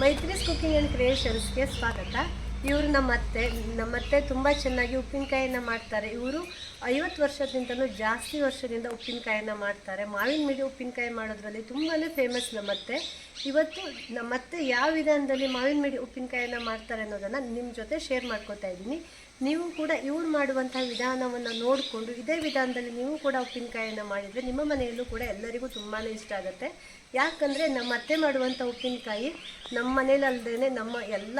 Maitri's cooking and ಕ್ರಿಯೇಷನ್ಸ್ಗೆ ಸ್ವಾಗತ. ಇವರು ನಮ್ಮ ಅತ್ತೆ ನಮ್ಮ ಅತ್ತೆ ತುಂಬ ಚೆನ್ನಾಗಿ ಉಪ್ಪಿನಕಾಯನ್ನು ಮಾಡ್ತಾರೆ. ಇವರು ಐವತ್ತು ವರ್ಷಕ್ಕಿಂತಲೂ ಜಾಸ್ತಿ ವರ್ಷದಿಂದ ಉಪ್ಪಿನಕಾಯನ್ನು ಮಾಡ್ತಾರೆ. ಮಾವಿನ ಮಿಡಿ ಉಪ್ಪಿನಕಾಯಿ ಮಾಡೋದ್ರಲ್ಲಿ ತುಂಬಾ ಫೇಮಸ್ ನಮ್ಮ ಅತ್ತೆ ಇವತ್ತು ನಮ್ಮ ಅತ್ತೆ ಯಾವ ವಿಧಾನದಲ್ಲಿ ಮಾವಿನ ಮಿಡಿ ಉಪ್ಪಿನಕಾಯನ್ನು ಮಾಡ್ತಾರೆ ಅನ್ನೋದನ್ನು ನಿಮ್ಮ ಜೊತೆ ಶೇರ್ ಮಾಡ್ಕೋತಾ ಇದ್ದೀನಿ. ನೀವು ಕೂಡ ಇವ್ರು ಮಾಡುವಂಥ ವಿಧಾನವನ್ನು ನೋಡಿಕೊಂಡು ಇದೇ ವಿಧಾನದಲ್ಲಿ ನೀವು ಕೂಡ ಉಪ್ಪಿನಕಾಯಿಯನ್ನು ಮಾಡಿದರೆ ನಿಮ್ಮ ಮನೆಯಲ್ಲೂ ಕೂಡ ಎಲ್ಲರಿಗೂ ತುಂಬಾ ಇಷ್ಟ ಆಗುತ್ತೆ. ಯಾಕಂದರೆ ನಮ್ಮ ಅತ್ತೆ ಮಾಡುವಂಥ ಉಪ್ಪಿನಕಾಯಿ ನಮ್ಮ ಮನೇಲಲ್ಲದೇ ನಮ್ಮ ಎಲ್ಲ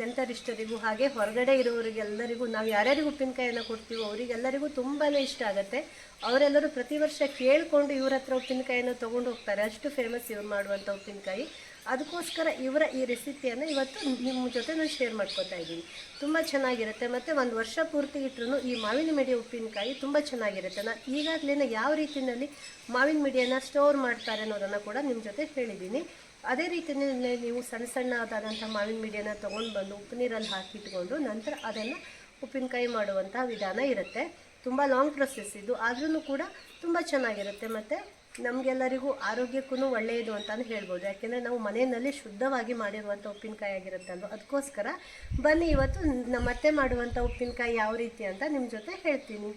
ನೆಂಟರಿಷ್ಟರಿಗೂ ಹಾಗೆ ಹೊರಗಡೆ ಇರೋರಿಗೆಲ್ಲರಿಗೂ ನಾವು ಯಾರ್ಯಾರಿಗೂ ಉಪ್ಪಿನಕಾಯಿಯನ್ನು ಕೊಡ್ತೀವೋ ಅವರಿಗೆಲ್ಲರಿಗೂ ತುಂಬಾ ಇಷ್ಟ ಆಗುತ್ತೆ. ಅವರೆಲ್ಲರೂ ಪ್ರತಿ ವರ್ಷ ಕೇಳಿಕೊಂಡು ಇವ್ರ ಹತ್ರ ಉಪ್ಪಿನಕಾಯಿಯನ್ನು ತೊಗೊಂಡು ಹೋಗ್ತಾರೆ. ಅಷ್ಟು ಫೇಮಸ್ ಇವ್ರು ಮಾಡುವಂಥ ಉಪ್ಪಿನಕಾಯಿ. ಅದಕ್ಕೋಸ್ಕರ ಇವರ ಈ ರೆಸಿಪಿಯನ್ನು ಇವತ್ತು ನಿಮ್ಮ ಜೊತೆ ನಾನು ಶೇರ್ ಮಾಡ್ಕೊತಾ ಇದ್ದೀನಿ. ತುಂಬ ಚೆನ್ನಾಗಿರುತ್ತೆ. ಮತ್ತು ಒಂದು ವರ್ಷ ಪೂರ್ತಿ ಇಟ್ಟರು ಈ ಮಾವಿನ ಮಿಡಿ ಉಪ್ಪಿನಕಾಯಿ ತುಂಬ ಚೆನ್ನಾಗಿರುತ್ತೆ. ನಾನು ಈಗಾಗಲೇ ಯಾವ ರೀತಿಯಲ್ಲಿ ಮಾವಿನ ಮಿಡಿಯನ್ನು ಸ್ಟೋರ್ ಮಾಡ್ತಾರೆ ಅನ್ನೋದನ್ನು ಕೂಡ ನಿಮ್ಮ ಜೊತೆ ಹೇಳಿದ್ದೀನಿ. ಅದೇ ರೀತಿಯಲ್ಲಿ ನೀವು ಸಣ್ಣ ಸಣ್ಣದಾದಂಥ ಮಾವಿನ ಮಿಡಿಯನ್ನು ತೊಗೊಂಡು ಬಂದು ಉಪ್ಪು ನೀರಲ್ಲಿ ಹಾಕಿಟ್ಕೊಂಡು ನಂತರ ಅದನ್ನು ಉಪ್ಪಿನಕಾಯಿ ಮಾಡುವಂಥ ವಿಧಾನ ಇರುತ್ತೆ. ತುಂಬ ಲಾಂಗ್ ಪ್ರೊಸೆಸ್ ಇದು. ಆದ್ರೂ ಕೂಡ ತುಂಬ ಚೆನ್ನಾಗಿರುತ್ತೆ. ಮತ್ತು ನಮಗೆಲ್ಲರಿಗೂ ಆರೋಗ್ಯಕ್ಕೂ ಒಳ್ಳೆಯದು ಅಂತಲೂ ಹೇಳ್ಬೋದು. ಯಾಕೆಂದರೆ ನಾವು ಮನೆಯಲ್ಲಿ ಶುದ್ಧವಾಗಿ ಮಾಡಿರುವಂಥ ಉಪ್ಪಿನಕಾಯಿ ಆಗಿರುತ್ತಲ್ವ ಅದಕ್ಕೋಸ್ಕರ ಬನ್ನಿ ಇವತ್ತು. ನಮ್ಮತ್ತೆ ಮಾಡುವಂಥ ಉಪ್ಪಿನಕಾಯಿ ಯಾವ ರೀತಿ ಅಂತ ನಿಮ್ಮ ಜೊತೆ ಹೇಳ್ತೀನಿ.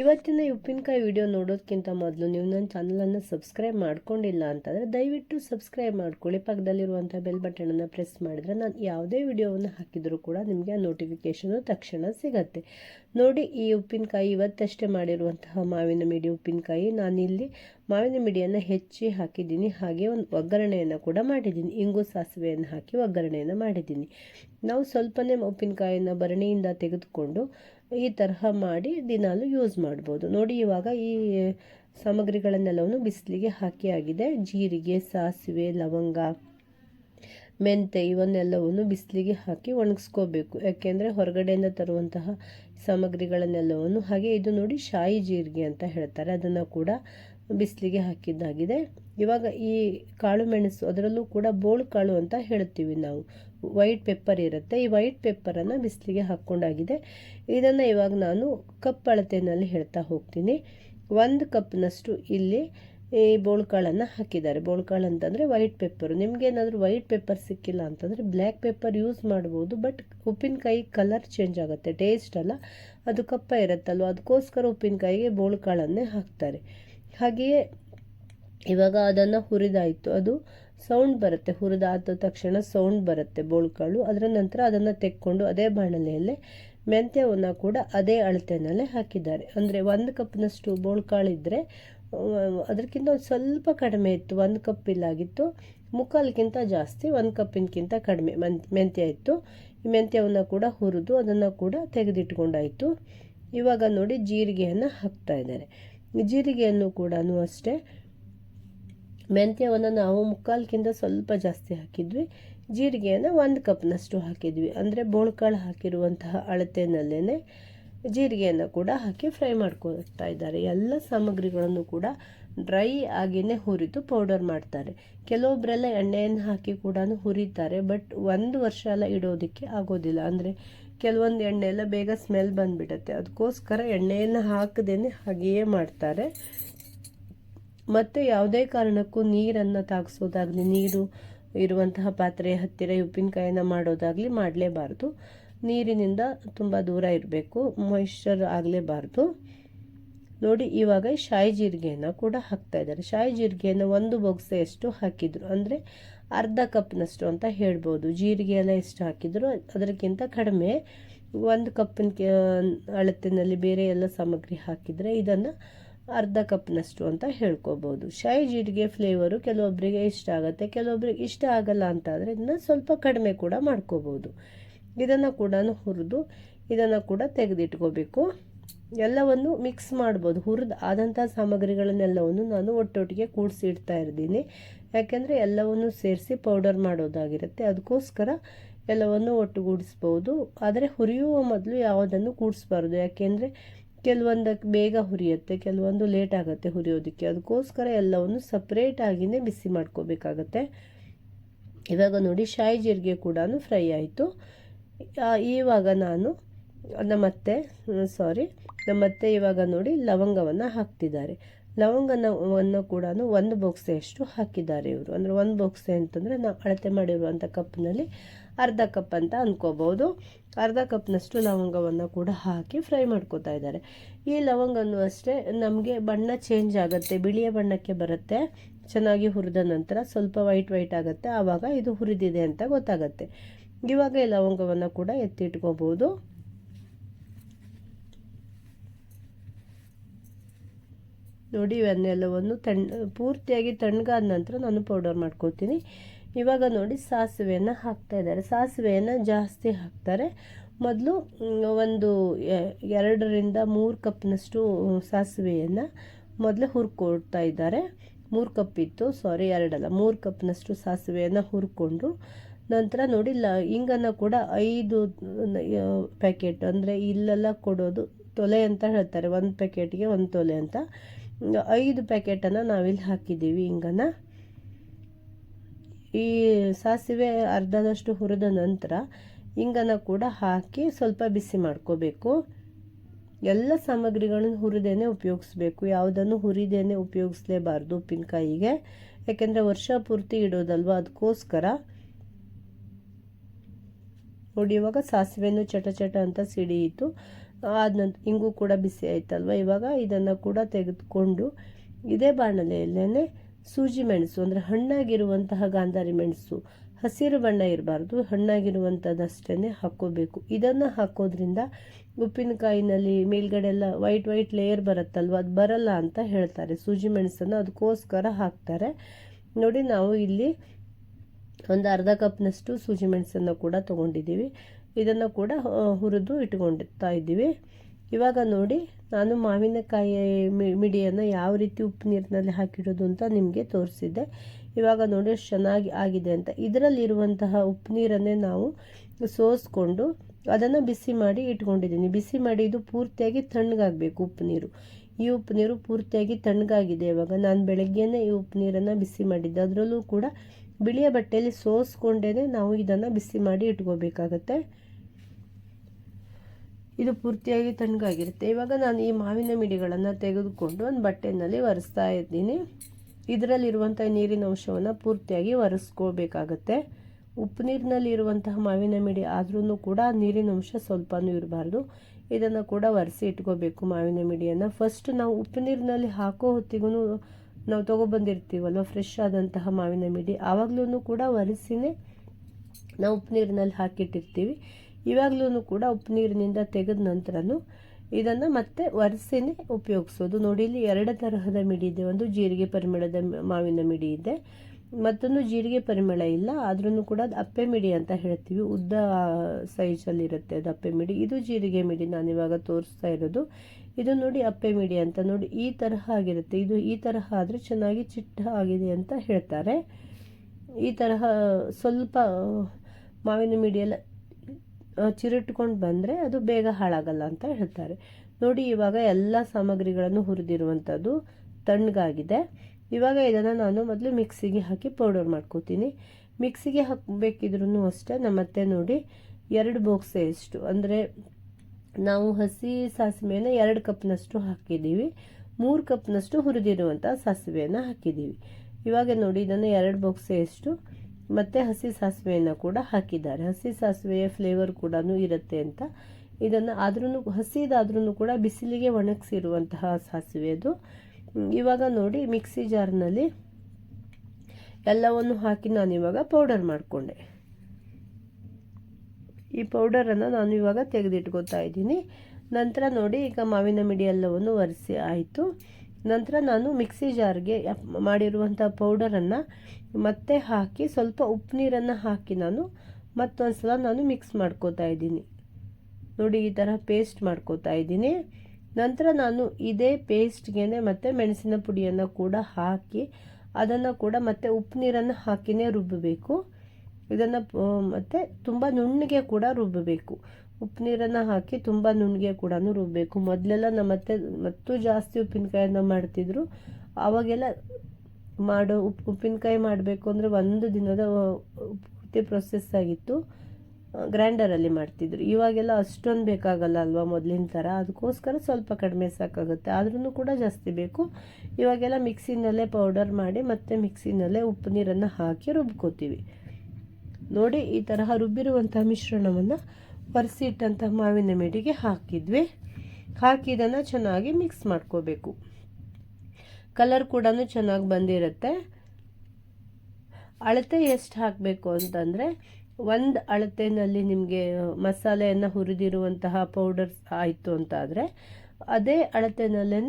ಇವತ್ತಿನ ಉಪ್ಪಿನಕಾಯಿ ವಿಡಿಯೋ ನೋಡೋದಕ್ಕಿಂತ ಮೊದಲು ನೀವು ನನ್ನ ಚಾನಲನ್ನು ಸಬ್ಸ್ಕ್ರೈಬ್ ಮಾಡ್ಕೊಂಡಿಲ್ಲ ಅಂತಂದರೆ ದಯವಿಟ್ಟು ಸಬ್ಸ್ಕ್ರೈಬ್ ಮಾಡ್ಕೊಳ್ಳಿ. ಪಕ್ಕದಲ್ಲಿರುವಂಥ ಬೆಲ್ ಬಟನನ್ನು ಪ್ರೆಸ್ ಮಾಡಿದರೆ ನಾನು ಯಾವುದೇ ವಿಡಿಯೋವನ್ನು ಹಾಕಿದರೂ ಕೂಡ ನಿಮಗೆ ಆ ನೋಟಿಫಿಕೇಷನು ತಕ್ಷಣ ಸಿಗತ್ತೆ. ನೋಡಿ, ಈ ಉಪ್ಪಿನಕಾಯಿ ಇವತ್ತಷ್ಟೇ ಮಾಡಿರುವಂತಹ ಮಾವಿನ ಮಿಡಿ ಉಪ್ಪಿನಕಾಯಿ ನಾನಿಲ್ಲಿ ಮಾವಿನ ಮಿಡಿಯನ್ನು ಹೆಚ್ಚಿ ಹಾಕಿದ್ದೀನಿ. ಹಾಗೆ ಒಂದು ಒಗ್ಗರಣೆಯನ್ನು ಕೂಡ ಮಾಡಿದ್ದೀನಿ. ಇಂಗು ಸಾಸಿವೆಯನ್ನು ಹಾಕಿ ಒಗ್ಗರಣೆಯನ್ನು ಮಾಡಿದ್ದೀನಿ. ನಾವು ಸ್ವಲ್ಪನೇ ಉಪ್ಪಿನಕಾಯಿಯನ್ನು ಭರಣಿಯಿಂದ ತೆಗೆದುಕೊಂಡು ಈ ತರಹ ಮಾಡಿ ದಿನಾಲು ಯೂಸ್ ಮಾಡ್ಬೋದು. ನೋಡಿ, ಇವಾಗ ಈ ಸಾಮಗ್ರಿಗಳನ್ನೆಲ್ಲವನ್ನು ಬಿಸಿಲಿಗೆ ಹಾಕಿ ಆಗಿದೆ. ಜೀರಿಗೆ, ಸಾಸಿವೆ, ಲವಂಗ, ಮೆಂತೆ ಇವನ್ನೆಲ್ಲವನ್ನು ಬಿಸಿಲಿಗೆ ಹಾಕಿ ಒಣಗಿಸ್ಕೋಬೇಕು. ಯಾಕೆಂದರೆ ಹೊರಗಡೆಯಿಂದ ತರುವಂತಹ ಸಾಮಗ್ರಿಗಳನ್ನೆಲ್ಲವನ್ನು ಹಾಗೆ ಇದು ನೋಡಿ ಶಾಯಿ ಜೀರಿಗೆ ಅಂತ ಹೇಳ್ತಾರೆ. ಅದನ್ನು ಕೂಡ ಬಿಸಿಲಿಗೆ ಹಾಕಿದ್ದಾಗಿದೆ. ಇವಾಗ ಈ ಕಾಳು ಮೆಣಸು, ಅದರಲ್ಲೂ ಕೂಡ ಬೋಳು ಕಾಳು ಅಂತ ಹೇಳ್ತೀವಿ ನಾವು. ವೈಟ್ ಪೆಪ್ಪರ್ ಇರುತ್ತೆ. ಈ ವೈಟ್ ಪೆಪ್ಪರನ್ನು ಬಿಸಿಲಿಗೆ ಹಾಕ್ಕೊಂಡಾಗಿದೆ. ಇದನ್ನು ಇವಾಗ ನಾನು ಕಪ್ ಅಳತೆಯಲ್ಲಿ ಹೇಳ್ತಾ ಹೋಗ್ತೀನಿ. ಒಂದು ಕಪ್ನಷ್ಟು ಇಲ್ಲಿ ಈ ಬೋಳ್ಕಾಳನ್ನು ಹಾಕಿದ್ದಾರೆ. ಬೋಳ್ಕಾಳು ಅಂತಂದರೆ ವೈಟ್ ಪೆಪ್ಪರು ನಿಮಗೇನಾದರೂ ವೈಟ್ ಪೆಪ್ಪರ್ ಸಿಕ್ಕಿಲ್ಲ ಅಂತಂದರೆ ಬ್ಲ್ಯಾಕ್ ಪೆಪ್ಪರ್ ಯೂಸ್ ಮಾಡ್ಬೋದು ಬಟ್ ಉಪ್ಪಿನಕಾಯಿ ಕಲರ್ ಚೇಂಜ್ ಆಗುತ್ತೆ. ಟೇಸ್ಟ್ ಅಲ್ಲ. ಅದು ಕಪ್ಪ ಇರುತ್ತಲ್ವ? ಅದಕ್ಕೋಸ್ಕರ ಉಪ್ಪಿನಕಾಯಿಗೆ ಬೋಳ್ಕಾಳನ್ನೇ ಹಾಕ್ತಾರೆ. ಹಾಗೆಯೇ ಇವಾಗ ಅದನ್ನು ಹುರಿದಾಯಿತು. ಅದು ಸೌಂಡ್ ಬರುತ್ತೆ. ಹುರಿದಾದ ತಕ್ಷಣ ಸೌಂಡ್ ಬರುತ್ತೆ ಬೋಳ್ಕಾಳು. ಅದರ ನಂತರ ಅದನ್ನು ತೆಕ್ಕೊಂಡು ಅದೇ ಬಾಣಲೆಯಲ್ಲೇ ಮೆಂತ್ಯವನ್ನು ಕೂಡ ಅದೇ ಅಳತೆನಲ್ಲೇ ಹಾಕಿದ್ದಾರೆ. ಅಂದರೆ ಒಂದು ಕಪ್ನಷ್ಟು ಬೋಳ್ಕಾಳು ಇದ್ದರೆ ಅದಕ್ಕಿಂತ ಒಂದು ಸ್ವಲ್ಪ ಕಡಿಮೆ ಇತ್ತು. ಒಂದು ಕಪ್ ಇಲ್ಲಾಗಿತ್ತು. ಮುಕ್ಕಾಲ್ಗಿಂತ ಜಾಸ್ತಿ, ಒಂದು ಕಪ್ಪಿನಕ್ಕಿಂತ ಕಡಿಮೆ ಮನ್, ಮೆಂತ್ಯ ಇತ್ತು. ಈ ಮೆಂತ್ಯವನ್ನು ಕೂಡ ಹುರಿದು ಅದನ್ನು ಕೂಡ ತೆಗೆದಿಟ್ಕೊಂಡಾಯಿತು. ಇವಾಗ ನೋಡಿ ಜೀರಿಗೆಯನ್ನು ಹಾಕ್ತಾ ಇದ್ದಾರೆ. ಜೀರಿಗೆಯನ್ನು ಕೂಡ ಅಷ್ಟೇ. ಮೆಂತ್ಯವನ್ನು ನಾವು ಮುಕ್ಕಾಲ್ಕಿಂತ ಸ್ವಲ್ಪ ಜಾಸ್ತಿ ಹಾಕಿದ್ವಿ. ಜೀರಿಗೆಯನ್ನು ಒಂದು ಕಪ್ನಷ್ಟು ಹಾಕಿದ್ವಿ. ಅಂದರೆ ಬೋಳ್ಕಾಳು ಹಾಕಿರುವಂತಹ ಅಳತೆಯಲ್ಲೇ ಜೀರಿಗೆಯನ್ನು ಕೂಡ ಹಾಕಿ ಫ್ರೈ ಮಾಡ್ಕೊಳ್ತಾ ಇದ್ದಾರೆ. ಎಲ್ಲ ಸಾಮಗ್ರಿಗಳನ್ನು ಕೂಡ ಡ್ರೈ ಆಗಿಯೇ ಹುರಿದು ಪೌಡರ್ ಮಾಡ್ತಾರೆ. ಕೆಲವೊಬ್ಬರೆಲ್ಲ ಎಣ್ಣೆಯನ್ನು ಹಾಕಿ ಕೂಡ ಹುರಿತಾರೆ, ಬಟ್ ಒಂದು ವರ್ಷ ಎಲ್ಲ ಇಡೋದಕ್ಕೆ ಆಗೋದಿಲ್ಲ. ಅಂದರೆ ಕೆಲವೊಂದು ಎಣ್ಣೆ ಎಲ್ಲ ಬೇಗ ಸ್ಮೆಲ್ ಬಂದುಬಿಡುತ್ತೆ. ಅದಕ್ಕೋಸ್ಕರ ಎಣ್ಣೆಯನ್ನು ಹಾಕದೇನೆ ಹಾಗೆಯೇ ಮಾಡ್ತಾರೆ. ಮತ್ತು ಯಾವುದೇ ಕಾರಣಕ್ಕೂ ನೀರನ್ನು ತಾಗಿಸೋದಾಗಲಿ, ನೀರು ಇರುವಂತಹ ಪಾತ್ರೆ, ಹತ್ತಿರ ಉಪ್ಪಿನಕಾಯಿನ ಮಾಡೋದಾಗಲಿ ಮಾಡಲೇಬಾರ್ದು. ನೀರಿನಿಂದ ತುಂಬ ದೂರ ಇರಬೇಕು ಮಾಯಿಶ್ಚರ್ ಆಗಲೇಬಾರ್ದು. ನೋಡಿ, ಇವಾಗ ಶಾಯಿ ಜೀರಿಗೆಯನ್ನು ಕೂಡ ಹಾಕ್ತಾ ಇದ್ದಾರೆ. ಶಾಯಿ ಜೀರಿಗೆಯನ್ನು ಒಂದು ಬೊಗ್ಸೆಯಷ್ಟು ಹಾಕಿದರು ಅಂದರೆ ಅರ್ಧ ಕಪ್ನಷ್ಟು ಅಂತ ಹೇಳ್ಬೋದು. ಜೀರಿಗೆ ಎಲ್ಲ ಎಷ್ಟು ಹಾಕಿದ್ರು ಅದಕ್ಕಿಂತ ಕಡಿಮೆ ಒಂದು ಕಪ್ಪಿನ ಅಳತಿನಲ್ಲಿ ಬೇರೆ ಎಲ್ಲ ಸಾಮಗ್ರಿ ಹಾಕಿದರೆ ಇದನ್ನು ಅರ್ಧ ಕಪ್ನಷ್ಟು ಅಂತ ಹೇಳ್ಕೋಬೋದು. ಶಾಯಿ ಜೀರಿಗೆ ಫ್ಲೇವರು ಕೆಲವೊಬ್ಬರಿಗೆ ಇಷ್ಟ ಆಗುತ್ತೆ ಕೆಲವೊಬ್ಬರಿಗೆ ಇಷ್ಟ ಆಗಲ್ಲ ಅಂತ ಆದರೆ ಇದನ್ನು ಸ್ವಲ್ಪ ಕಡಿಮೆ ಕೂಡ ಮಾಡ್ಕೋಬೋದು. ಇದನ್ನು ಕೂಡ ಹುರಿದು ಇದನ್ನು ಕೂಡ ತೆಗೆದಿಟ್ಕೋಬೇಕು. ಎಲ್ಲವನ್ನು ಮಿಕ್ಸ್ ಮಾಡ್ಬೋದು. ಹುರಿದು ಆದಂಥ ಸಾಮಗ್ರಿಗಳನ್ನೆಲ್ಲವನ್ನು ನಾನು ಒಟ್ಟೊಟ್ಟಿಗೆ ಕೂಡಿಸಿ ಇಡ್ತಾ ಇರ್ತೀನಿ. ಯಾಕೆಂದರೆ ಎಲ್ಲವನ್ನು ಸೇರಿಸಿ ಪೌಡರ್ ಮಾಡೋದಾಗಿರುತ್ತೆ. ಅದಕ್ಕೋಸ್ಕರ ಎಲ್ಲವನ್ನು ಒಟ್ಟುಗೂಡಿಸ್ಬೋದು. ಆದರೆ ಹುರಿಯುವ ಮೊದಲು ಯಾವುದನ್ನು ಕೂಡಿಸ್ಬಾರ್ದು. ಯಾಕೆಂದರೆ ಕೆಲವೊಂದಕ್ಕೆ ಬೇಗ ಹುರಿಯುತ್ತೆ, ಕೆಲವೊಂದು ಲೇಟ್ ಆಗುತ್ತೆ ಹುರಿಯೋದಕ್ಕೆ. ಅದಕ್ಕೋಸ್ಕರ ಎಲ್ಲವನ್ನು ಸಪ್ರೇಟಾಗಿಯೇ ಬಿಸಿ ಮಾಡ್ಕೋಬೇಕಾಗತ್ತೆ. ಇವಾಗ ನೋಡಿ, ಶಾಯಿ ಜೀರಿಗೆ ಕೂಡ ಫ್ರೈ ಆಯಿತು. ಇವಾಗ ನಾನು ನಮ್ಮತ್ತೆ ಸಾರಿ ನಮ್ಮ ಅತ್ತೆ ಇವಾಗ ನೋಡಿ ಲವಂಗವನ್ನು ಹಾಕ್ತಿದ್ದಾರೆ. ಲವಂಗನವನ್ನು ಕೂಡ ಒಂದು ಬೊಕ್ಸೆಯಷ್ಟು ಹಾಕಿದ್ದಾರೆ ಇವರು. ಅಂದರೆ ಒಂದು ಬೊಕ್ಸೆ ಅಂತಂದರೆ ನಾವು ಅಳತೆ ಮಾಡಿರುವಂಥ ಕಪ್ನಲ್ಲಿ ಅರ್ಧ ಕಪ್ ಅಂತ ಅಂದ್ಕೋಬೋದು ಅರ್ಧ ಕಪ್ನಷ್ಟು ಲವಂಗವನ್ನು ಕೂಡ ಹಾಕಿ ಫ್ರೈ ಮಾಡ್ಕೋತಾ ಇದ್ದಾರೆ. ಈ ಲವಂಗನೂ ಅಷ್ಟೇ, ನಮಗೆ ಬಣ್ಣ ಚೇಂಜ್ ಆಗುತ್ತೆ, ಬಿಳಿಯ ಬಣ್ಣಕ್ಕೆ ಬರುತ್ತೆ. ಚೆನ್ನಾಗಿ ಹುರಿದ ನಂತರ ಸ್ವಲ್ಪ ವೈಟ್ ವೈಟ್ ಆಗುತ್ತೆ. ಆವಾಗ ಇದು ಹುರಿದಿದೆ ಅಂತ ಗೊತ್ತಾಗುತ್ತೆ. ಇವಾಗ ಈ ಲವಂಗವನ್ನು ಕೂಡ ಎತ್ತಿಟ್ಕೋಬೋದು ನೋಡಿ ಇವನ್ನೆಲ್ಲವನ್ನು ತಣ್ಣ ಪೂರ್ತಿಯಾಗಿ ತಣ್ಣಗಾದ ನಂತರ ನಾನು ಪೌಡರ್ ಮಾಡ್ಕೋತೀನಿ ಇವಾಗ ನೋಡಿ, ಸಾಸಿವೆಯನ್ನು ಹಾಕ್ತಾ ಇದ್ದಾರೆ. ಸಾಸಿವೆಯನ್ನು ಜಾಸ್ತಿ ಹಾಕ್ತಾರೆ. ಮೊದಲು ಒಂದು ಎರಡರಿಂದ ಮೂರು ಕಪ್ನಷ್ಟು ಸಾಸಿವೆಯನ್ನು ಮೊದಲು ಹುರ್ಕೊಡ್ತಾ ಇದ್ದಾರೆ. ಮೂರು ಕಪ್ ಇತ್ತು ಸಾರಿ ಎರಡಲ್ಲ. ಮೂರು ಕಪ್ನಷ್ಟು ಸಾಸಿವೆಯನ್ನು ಹುರ್ಕೊಂಡು ನಂತರ ನೋಡಿ, ಲ ಹಿಂಗನ್ನು ಕೂಡ ಐದು ಪ್ಯಾಕೆಟ್, ಅಂದರೆ ಇಲ್ಲೆಲ್ಲ ಕೊಡೋದು ತೊಲೆ ಅಂತ ಹೇಳ್ತಾರೆ. ಒಂದು ಪ್ಯಾಕೆಟ್ಗೆ ಒಂದು ತೊಲೆ ಅಂತ. ಐದು ಪ್ಯಾಕೆಟನ್ನು ನಾವಿಲ್ಲಿ ಹಾಕಿದ್ದೀವಿ ಹಿಂಗನ ಈ ಸಾಸಿವೆ ಅರ್ಧದಷ್ಟು ಹುರಿದ ನಂತರ ಇಂಗನ ಕೂಡ ಹಾಕಿ ಸ್ವಲ್ಪ ಬಿಸಿ ಮಾಡ್ಕೋಬೇಕು. ಎಲ್ಲ ಸಾಮಗ್ರಿಗಳನ್ನು ಹುರಿದೇನೆ ಉಪಯೋಗಿಸ್ಬೇಕು. ಯಾವುದನ್ನು ಹುರಿದೇನೆ ಉಪಯೋಗಿಸ್ಲೇಬಾರ್ದು ಉಪ್ಪಿನಕಾಯಿಗೆ. ಯಾಕೆಂದರೆ ವರ್ಷ ಪೂರ್ತಿ ಇಡೋದಲ್ವ ಅದಕ್ಕೋಸ್ಕರ. ನೋಡಿ, ಇವಾಗ ಸಾಸಿವೆನೂ ಚಟ ಚಟ ಅಂತ ಸಿಡಿಯಿತು. ಆದ ನಂತರ ಹಿಂಗೂ ಕೂಡ ಬಿಸಿ ಆಯ್ತಲ್ವ? ಇವಾಗ ಇದನ್ನು ಕೂಡ ತೆಗೆದುಕೊಂಡು ಇದೇ ಬಾಣಲೆಯಲ್ಲೇ ಸೂಜಿ ಮೆಣಸು, ಅಂದರೆ ಹಣ್ಣಾಗಿರುವಂತಹ ಗಾಂಧಾರಿ ಮೆಣಸು, ಹಸಿರು ಬಣ್ಣ ಇರಬಾರ್ದು ಹಣ್ಣಾಗಿರುವಂಥದ್ದಷ್ಟೇ ಹಾಕ್ಕೋಬೇಕು ಇದನ್ನು ಹಾಕೋದ್ರಿಂದ ಉಪ್ಪಿನಕಾಯಿನಲ್ಲಿ ಮೇಲ್ಗಡೆ ಎಲ್ಲ ವೈಟ್ ವೈಟ್ ಲೇಯರ್ ಬರುತ್ತಲ್ವ? ಅದು ಬರಲ್ಲ ಅಂತ ಹೇಳ್ತಾರೆ. ಸೂಜಿ ಮೆಣಸನ್ನು ಅದಕ್ಕೋಸ್ಕರ ಹಾಕ್ತಾರೆ. ನೋಡಿ, ನಾವು ಇಲ್ಲಿ ಒಂದು ಅರ್ಧ ಕಪ್ನಷ್ಟು ಸೂಜಿ ಮೆಣಸನ್ನು ಕೂಡ ತೊಗೊಂಡಿದ್ದೀವಿ. ಇದನ್ನು ಕೂಡ ಹುರಿದು ಇಟ್ಕೊಂಡಿರ್ತಾ ಇದ್ದೀವಿ. ಇವಾಗ ನೋಡಿ, ನಾನು ಮಾವಿನಕಾಯಿ ಮಿಡಿಯನ್ನು ಯಾವ ರೀತಿ ಉಪ್ಪು ನೀರಿನಲ್ಲಿ ಹಾಕಿಡೋದು ಅಂತ ನಿಮಗೆ ತೋರಿಸಿದ್ದೆ. ಇವಾಗ ನೋಡಿ ಎಷ್ಟು ಚೆನ್ನಾಗಿ ಆಗಿದೆ ಅಂತ. ಇದರಲ್ಲಿರುವಂತಹ ಉಪ್ಪು ನೀರನ್ನೇ ನಾವು ಸೋಸ್ಕೊಂಡು ಅದನ್ನು ಬಿಸಿ ಮಾಡಿ ಇಟ್ಕೊಂಡಿದ್ದೀನಿ. ಬಿಸಿ ಮಾಡಿ ಇದು ಪೂರ್ತಿಯಾಗಿ ತಣ್ಣಗಾಗಬೇಕು ಉಪ್ಪು ನೀರು. ಈ ಉಪ್ಪು ನೀರು ಪೂರ್ತಿಯಾಗಿ ತಣ್ಣಗಾಗಿದೆ ಇವಾಗ. ನಾನು ಬೆಳಗ್ಗೆನೇ ಈ ಉಪ್ಪು ನೀರನ್ನು ಬಿಸಿ ಮಾಡಿದ್ದೆ. ಅದರಲ್ಲೂ ಕೂಡ ಬಿಳಿಯ ಬಟ್ಟೆಯಲ್ಲಿ ಸೋಸ್ಕೊಂಡೇ ನಾವು ಇದನ್ನು ಬಿಸಿ ಮಾಡಿ ಇಟ್ಕೋಬೇಕಾಗತ್ತೆ. ಇದು ಪೂರ್ತಿಯಾಗಿ ತಣ್ಣಗಾಗಿರುತ್ತೆ. ಇವಾಗ ನಾನು ಈ ಮಾವಿನ ಮಿಡಿಗಳನ್ನು ತೆಗೆದುಕೊಂಡು ಒಂದು ಬಟ್ಟೆನಲ್ಲಿ ಒರೆಸ್ತಾ ಇದ್ದೀನಿ. ಇದರಲ್ಲಿರುವಂಥ ನೀರಿನ ಅಂಶವನ್ನು ಪೂರ್ತಿಯಾಗಿ ಒರೆಸ್ಕೋಬೇಕಾಗತ್ತೆ. ಉಪ್ಪು ನೀರಿನಲ್ಲಿ ಇರುವಂತಹ ಮಾವಿನ ಮಿಡಿ ಆದ್ರೂ ಕೂಡ ನೀರಿನ ಅಂಶ ಸ್ವಲ್ಪನೂ ಇರಬಾರ್ದು. ಇದನ್ನು ಕೂಡ ಒರೆಸಿ ಇಟ್ಕೋಬೇಕು ಮಾವಿನ ಮಿಡಿಯನ್ನು. ಫಸ್ಟ್ ನಾವು ಉಪ್ಪು ನೀರಿನಲ್ಲಿ ಹಾಕೋ ಹೊತ್ತಿಗೂ ನಾವು ತೊಗೊಬಂದಿರ್ತೀವಲ್ವ ಫ್ರೆಶ್ ಆದಂತಹ ಮಾವಿನ ಮಿಡಿ ಆವಾಗಲೂ ಕೂಡ ಒರೆಸಿನೇ ನಾವು ಉಪ್ಪು ನೀರಿನಲ್ಲಿ ಹಾಕಿಟ್ಟಿರ್ತೀವಿ. ಇವಾಗಲೂ ಕೂಡ ಉಪ್ಪು ನೀರಿನಿಂದ ತೆಗೆದ ನಂತರನೂ ಇದನ್ನು ಮತ್ತೆ ಒರೆಸಿನೇ ಉಪಯೋಗಿಸೋದು. ನೋಡಿ, ಇಲ್ಲಿ ಎರಡು ತರಹದ ಮಿಡಿ ಇದೆ. ಒಂದು ಜೀರಿಗೆ ಪರಿಮಳದ ಮಾವಿನ ಮಿಡಿ ಇದೆ. ಮತ್ತೊಂದು ಜೀರಿಗೆ ಪರಿಮಳ ಇಲ್ಲ. ಆದ್ರೂ ಕೂಡ ಅದು ಅಪ್ಪೆ ಮಿಡಿ ಅಂತ ಹೇಳ್ತೀವಿ. ಉದ್ದ ಸೈಜಲ್ಲಿರುತ್ತೆ ಅದು ಅಪ್ಪೆ ಮಿಡಿ. ಇದು ಜೀರಿಗೆ ಮಿಡಿ ನಾನು ಇವಾಗ ತೋರಿಸ್ತಾ ಇರೋದು. ಇದು ನೋಡಿ ಅಪ್ಪೆ ಮಿಡಿ ಅಂತ. ನೋಡಿ, ಈ ತರಹ ಆಗಿರುತ್ತೆ. ಇದು ಈ ತರಹ ಆದರೆ ಚೆನ್ನಾಗಿ ಚಿಟ್ಟ ಆಗಿದೆ ಅಂತ ಹೇಳ್ತಾರೆ. ಈ ತರಹ ಸ್ವಲ್ಪ ಮಾವಿನ ಮಿಡಿಯೆಲ್ಲ ಚಿರುಟ್ಕೊಂಡು ಬಂದರೆ ಅದು ಬೇಗ ಹಾಳಾಗಲ್ಲ ಅಂತ ಹೇಳ್ತಾರೆ. ನೋಡಿ, ಇವಾಗ ಎಲ್ಲ ಸಾಮಗ್ರಿಗಳನ್ನು ಹುರಿದಿರುವಂಥದ್ದು ತಣ್ಣಗಾಗಿದೆ. ಇವಾಗ ಇದನ್ನು ನಾನು ಮೊದಲು ಮಿಕ್ಸಿಗೆ ಹಾಕಿ ಪೌಡರ್ ಮಾಡ್ಕೋತೀನಿ. ಮಿಕ್ಸಿಗೆ ಹಾಕಬೇಕಿದ್ರೂ ಅಷ್ಟೇ ನಮ್ಮತ್ತೆ ನೋಡಿ ಎರಡು ಎಷ್ಟು ಅಂದರೆ ನಾವು ಹಸಿ ಸಾಸಿವೆಯನ್ನು ಎರಡು ಕಪ್ನಷ್ಟು ಹಾಕಿದ್ದೀವಿ. ಮೂರು ಕಪ್ನಷ್ಟು ಹುರಿದಿರುವಂಥ ಸಾಸಿವೆಯನ್ನು ಹಾಕಿದ್ದೀವಿ. ಇವಾಗ ನೋಡಿ, ಇದನ್ನು ಎರಡು ಬಾಕ್ಸೆಯಷ್ಟು ಮತ್ತು ಹಸಿ ಸಾಸಿವೆಯನ್ನು ಕೂಡ ಹಾಕಿದ್ದಾರೆ. ಹಸಿ ಸಾಸಿವೆಯ ಫ್ಲೇವರ್ ಕೂಡ ಇರುತ್ತೆ ಅಂತ. ಇದನ್ನು ಆದ್ರೂ ಹಸಿದಾದ್ರೂ ಕೂಡ ಬಿಸಿಲಿಗೆ ಒಣಗಿಸಿರುವಂತಹ ಸಾಸಿವೆ ಅದು. ಇವಾಗ ನೋಡಿ ಮಿಕ್ಸಿ ಜಾರ್ನಲ್ಲಿ ಎಲ್ಲವನ್ನು ಹಾಕಿ ನಾನು ಇವಾಗ ಪೌಡರ್ ಮಾಡಿಕೊಂಡೆ. ಈ ಪೌಡರನ್ನು ನಾನು ಇವಾಗ ತೆಗೆದಿಟ್ಕೋತಾ ಇದ್ದೀನಿ. ನಂತರ ನೋಡಿ ಈಗ ಮಾವಿನ ಮಿಡಿ ಎಲ್ಲವನ್ನು ಒರೆಸಿ ಆಯಿತು. ನಂತರ ನಾನು ಮಿಕ್ಸಿ ಜಾರ್ಗೆ ಮಾಡಿರುವಂಥ ಪೌಡರನ್ನು ಮತ್ತೆ ಹಾಕಿ ಸ್ವಲ್ಪ ಉಪ್ಪು ನೀರನ್ನು ಹಾಕಿ ನಾನು ಮತ್ತೊಂದು ಸಲ ನಾನು ಮಿಕ್ಸ್ ಮಾಡ್ಕೋತಾ ಇದ್ದೀನಿ. ನೋಡಿ, ಈ ಥರ ಪೇಸ್ಟ್ ಮಾಡ್ಕೋತಾ ಇದ್ದೀನಿ. ನಂತರ ನಾನು ಇದೇ ಪೇಸ್ಟ್ಗೆ ಮತ್ತು ಮೆಣಸಿನ ಪುಡಿಯನ್ನು ಕೂಡ ಹಾಕಿ ಅದನ್ನು ಕೂಡ ಮತ್ತೆ ಉಪ್ಪು ನೀರನ್ನು ಹಾಕಿನೇ ರುಬ್ಬಬೇಕು ಇದನ್ನು ಮತ್ತು ತುಂಬ ನುಣ್ಣಗೆ ಕೂಡ ರುಬ್ಬಬೇಕು ಉಪ್ಪು ನೀರನ್ನು ಹಾಕಿ ತುಂಬ ನುಣ್ಣಗೆ ಕೂಡ ರುಬ್ಬಬೇಕು ಮೊದಲೆಲ್ಲ ನಮ್ಮತ್ತೆ ಮತ್ತೂ ಜಾಸ್ತಿ ಉಪ್ಪಿನಕಾಯನ್ನು ಮಾಡ್ತಿದ್ರು. ಆವಾಗೆಲ್ಲ ಮಾಡೋ ಉಪ್ಪು, ಉಪ್ಪಿನಕಾಯಿ ಮಾಡಬೇಕು ಅಂದರೆ ಒಂದು ದಿನದ ಪೂರ್ತಿ ಪ್ರೊಸೆಸ್ ಆಗಿತ್ತು. ಗ್ರೈಂಡರಲ್ಲಿ ಮಾಡ್ತಿದ್ರು. ಇವಾಗೆಲ್ಲ ಅಷ್ಟೊಂದು ಬೇಕಾಗಲ್ಲ ಅಲ್ವಾ ಮೊದಲಿನ ಥರ? ಅದಕ್ಕೋಸ್ಕರ ಸ್ವಲ್ಪ ಕಡಿಮೆ ಸಾಕಾಗುತ್ತೆ. ಆದ್ರೂ ಕೂಡ ಜಾಸ್ತಿ ಬೇಕು. ಇವಾಗೆಲ್ಲ ಮಿಕ್ಸಿನಲ್ಲೇ ಪೌಡರ್ ಮಾಡಿ ಮತ್ತೆ ಮಿಕ್ಸಿನಲ್ಲೇ ಉಪ್ಪು ನೀರನ್ನು ಹಾಕಿ ರುಬ್ಕೋತೀವಿ. ನೋಡಿ, ಈ ತರಹ ರುಬ್ಬಿರುವಂಥ ಮಿಶ್ರಣವನ್ನು ಒರೆಸಿಟ್ಟಂಥ ಮಾವಿನ ಮೆಡಿಗೆ ಹಾಕಿದ್ವಿ. ಹಾಕಿದನ್ನು ಚೆನ್ನಾಗಿ ಮಿಕ್ಸ್ ಮಾಡ್ಕೋಬೇಕು. ಕಲರ್ ಕೂಡ ಚೆನ್ನಾಗಿ ಬಂದಿರುತ್ತೆ. ಅಳತೆ ಎಷ್ಟು ಹಾಕಬೇಕು ಅಂತಂದರೆ, ಒಂದು ಅಳತೆಯಲ್ಲಿ ನಿಮಗೆ ಮಸಾಲೆಯನ್ನು ಹುರಿದಿರುವಂತಹ ಪೌಡರ್ಸ್ ಆಯಿತು ಅಂತಾದರೆ, ಅದೇ ಅಳತೆನಲ್ಲೇ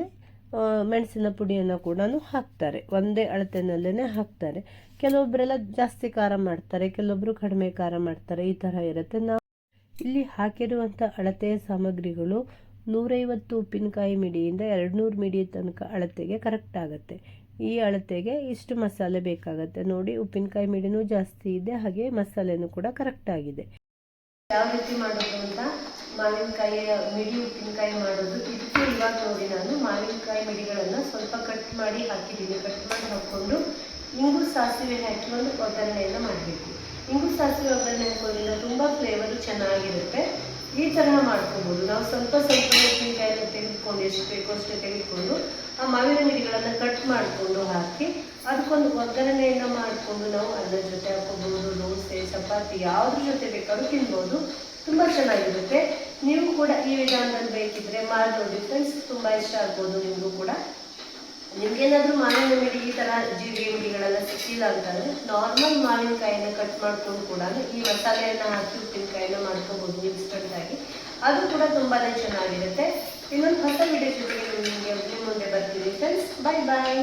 ಮೆಣಸಿನ ಪುಡಿಯನ್ನು ಕೂಡ ಹಾಕ್ತಾರೆ. ಒಂದೇ ಅಳತೆಯಲ್ಲೇ ಹಾಕ್ತಾರೆ. ಕೆಲವೊಬ್ಬರೆಲ್ಲ ಜಾಸ್ತಿ ಖಾರ ಮಾಡ್ತಾರೆ ಕೆಲವೊಬ್ಬರು ಕಡಿಮೆ ಖಾರ ಮಾಡ್ತಾರೆ. ಈ ಥರ ಇರುತ್ತೆ. ನಾವು ಇಲ್ಲಿ ಹಾಕಿರುವಂಥ ಅಳತೆಯ ಸಾಮಗ್ರಿಗಳು ನೂರೈವತ್ತು ಉಪ್ಪಿನಕಾಯಿ ಮಿಡಿಯಿಂದ ಎರಡು ನೂರು ಮಿಡಿ ತನಕ ಅಳತೆಗೆ ಕರೆಕ್ಟ್ ಆಗುತ್ತೆ. ಈ ಅಳತೆಗೆ ಇಷ್ಟು ಮಸಾಲೆ ಬೇಕಾಗುತ್ತೆ. ನೋಡಿ ಉಪ್ಪಿನಕಾಯಿ ಮಿಡಿನೂ ಜಾಸ್ತಿ ಇದೆ, ಹಾಗೆ ಮಸಾಲೆನೂ ಕೂಡ ಕರೆಕ್ಟ್ ಆಗಿದೆ. ಯಾವ ರೀತಿ ಮಾಡೋದು ಅಂತ? ಮಾವಿನಕಾಯಿ ಮಿಡಿ ಉಪ್ಪಿನಕಾಯಿ ಮಾಡೋದು. ಇದಕ್ಕೆ ಇವಾಗ ನೋಡಿ ನಾನು ಮಾವಿನಕಾಯಿ ಮಿಡಿಗಳನ್ನು ಸ್ವಲ್ಪ ಕಟ್ ಮಾಡಿ ಹಾಕಿದ್ದೀನಿ. ಕಟ್ ಮಾಡಿ ಹಾಕ್ಕೊಂಡು ಇಂಗು ಸಾಸಿವೆ ಹಾಕಿ ಒಂದು ಒಗ್ಗರಣೆಯನ್ನು ಮಾಡಬೇಕು. ಇಂಗು ಸಾಸಿವೆ ಒಗ್ಗರಣೆ ಹಾಕೋದ್ರಿಂದ ತುಂಬ ಫ್ಲೇವರು ಚೆನ್ನಾಗಿರುತ್ತೆ. ಈ ತರಹ ಮಾಡ್ಕೋಬೋದು. ನಾವು ಸ್ವಲ್ಪ ಸ್ವಲ್ಪ ಉಪ್ಪಿನಕಾಯಿನ ತೆಗೆದುಕೊಂಡು, ಎಷ್ಟು ಬೇಕೋ ಅಷ್ಟೇ ತೆಗೆದುಕೊಂಡು, ಆ ಮಾವಿನ ಗಿಡಗಳನ್ನು ಕಟ್ ಮಾಡಿಕೊಂಡು ಹಾಕಿ, ಅದಕ್ಕೊಂದು ಒಗ್ಗರಣೆಯನ್ನು ಮಾಡಿಕೊಂಡು ನಾವು ಅದರ ಜೊತೆ ಹಾಕೋಬಹುದು ದೋಸೆ, ಚಪಾತಿ ಯಾವುದ್ರ ಜೊತೆ ಬೇಕಾದ್ರೂ ತಿನ್ಬೋದು. ತುಂಬ ಚೆನ್ನಾಗಿರುತ್ತೆ. ನೀವು ಕೂಡ ಈ ವಿಧಾನದಲ್ಲಿ ಬೇಕಿದ್ರೆ ಮಾಡಿ ನೋಡಿ ಫ್ರೆಂಡ್ಸ್ ತುಂಬ ಇಷ್ಟ ಆಗ್ಬೋದು. ನಿಮಗೂ ಕೂಡ. ನಿಮ್ಗೇನಾದ್ರೂ ಮಾವಿನ ಮಿಡಿ ಈ ಥರ ಜೀರಿಗೆ ಮಿಡಿಗಳೆಲ್ಲ ಸಿಕ್ಕಿಲ್ಲ ಅಂತಂದ್ರೆ ನಾರ್ಮಲ್ ಮಾವಿನಕಾಯಿನ ಕಟ್ ಮಾಡ್ಕೊಂಡು ಕೂಡ ಈ ಮಸಾಲೆಯನ್ನ ಹಾಕಿ ಉಪ್ಪಿನಕಾಯಿನ ಮಾಡ್ಕೋಬೋದು ಇನ್ಸ್ಟಂಟ್ ಆಗಿ ಅದು ಕೂಡ ತುಂಬಾನೇ ಚೆನ್ನಾಗಿರುತ್ತೆ. ಇನ್ನೊಂದು ಹೊಸ ವಿಡಿಯೋ ಜೊತೆಗೆ ನಿಮಗೆ ಮುಂದೆ ಬರ್ತೀನಿ. ಫ್ರೆಂಡ್ಸ್ ಬಾಯ್ ಬಾಯ್